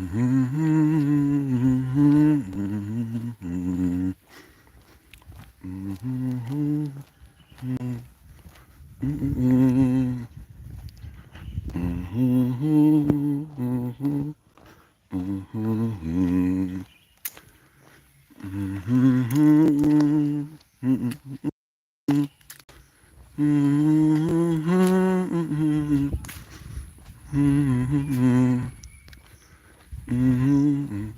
Mm-hmm. Mm-hmm.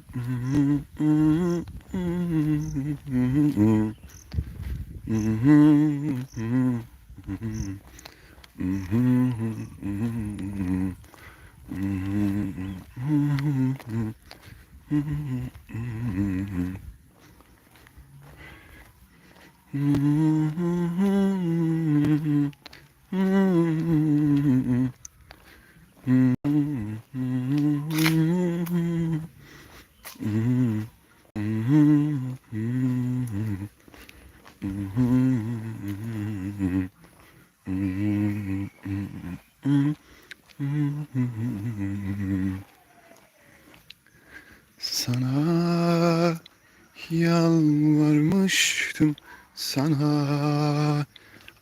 Yalvarmıştım, sana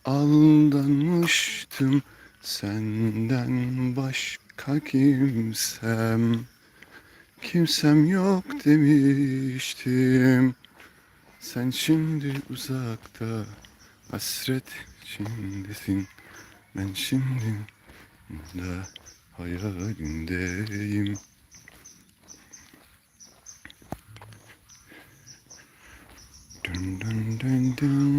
aldanmıştım. Senden başka kimsem, kimsem yok demiştim. Sen şimdi uzakta, hasret içindesin. Ben şimdi da hayalindeyim. Mm-hmm.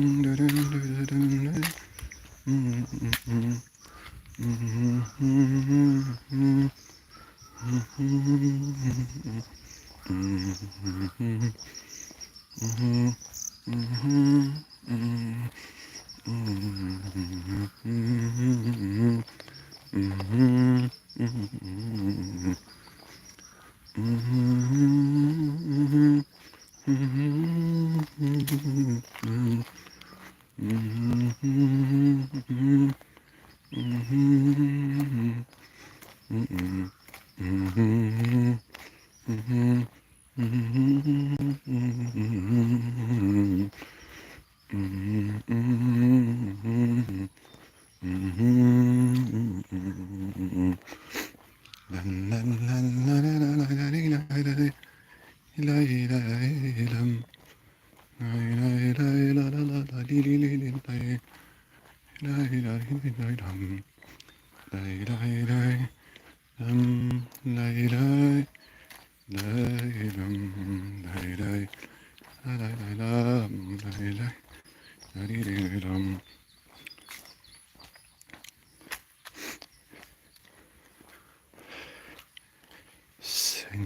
Mm-hmm.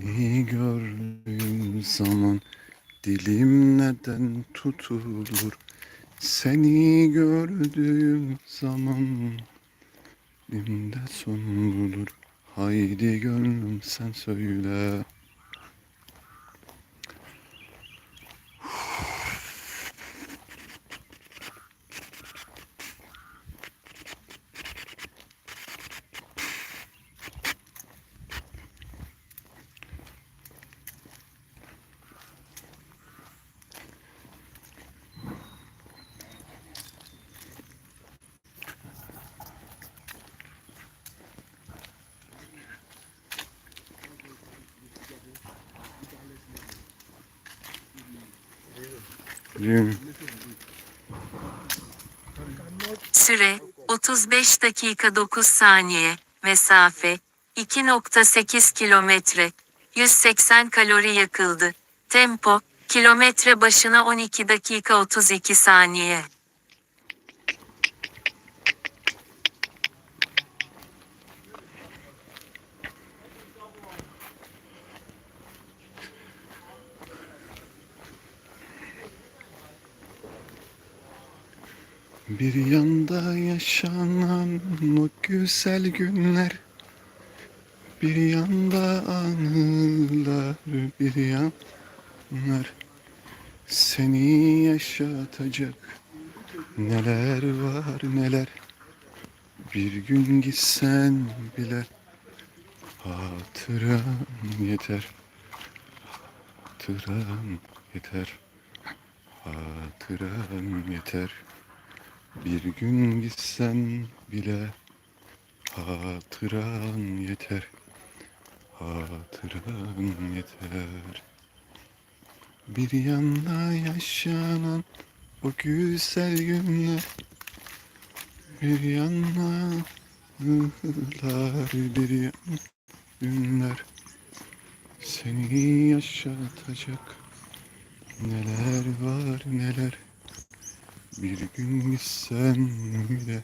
Seni gördüğüm zaman dilim neden tutulur? Seni gördüğüm zaman dilimde son bulur. Haydi gönlüm sen söyle. Süre 35 dakika 9 saniye. Mesafe 2.8 kilometre. 180 kalori yakıldı. Tempo kilometre başına 12 dakika 32 saniye. Bir yanda yaşanan o güzel günler Bir yanda anılar bir yanlar Seni yaşatacak neler var neler Bir gün gitsen bile Hatıram yeter. Hatıram yeter. Hatıram yeter. Bir gün gitsen bile hatıran yeter. Hatıran yeter. Bir yanda yaşanan o güzel günler Bir yanda ıhlar bir yan günler Seni yaşatacak neler var neler Bir gün gitsen bile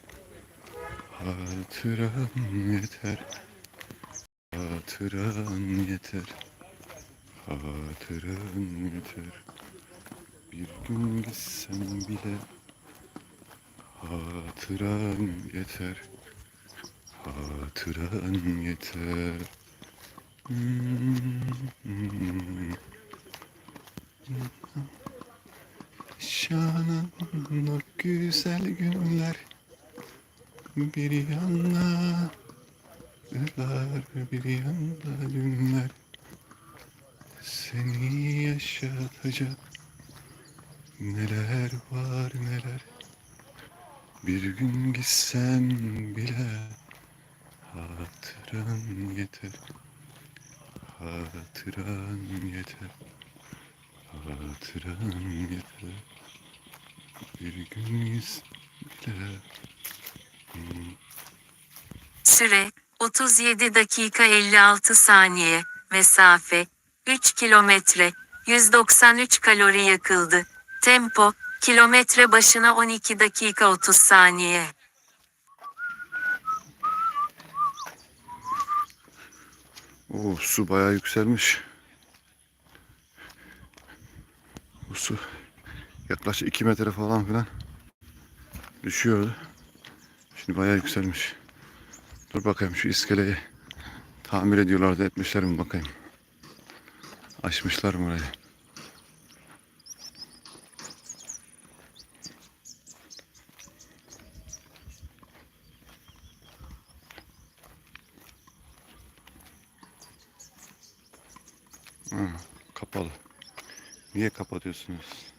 hatıran yeter. Hatıran yeter. Hatıran yeter. Bir gün gitsen bile Hatıran yeter. Hatıran yeter. Hmm. Şanan o güzel günler. Bir yana Yıllar bir yanda günler. Seni yaşatacak Neler var neler. Bir gün gitsen bile Hatıran yeter. Hatıran yeter. Hatıran yeter Bir gün bile Süre 37 dakika 56 saniye. Mesafe 3 kilometre. 193 kalori yakıldı. Tempo kilometre başına 12 dakika 30 saniye. Oo, su bayağı yükselmiş. Bu su yaklaşık 2 metre falan filan düşüyordu. Şimdi bayağı yükselmiş. Dur bakayım şu iskeleyi tamir ediyorlardı etmişler mi bakayım. Açmışlar mı orayı? Ha, kapalı. Niye kapatıyorsunuz?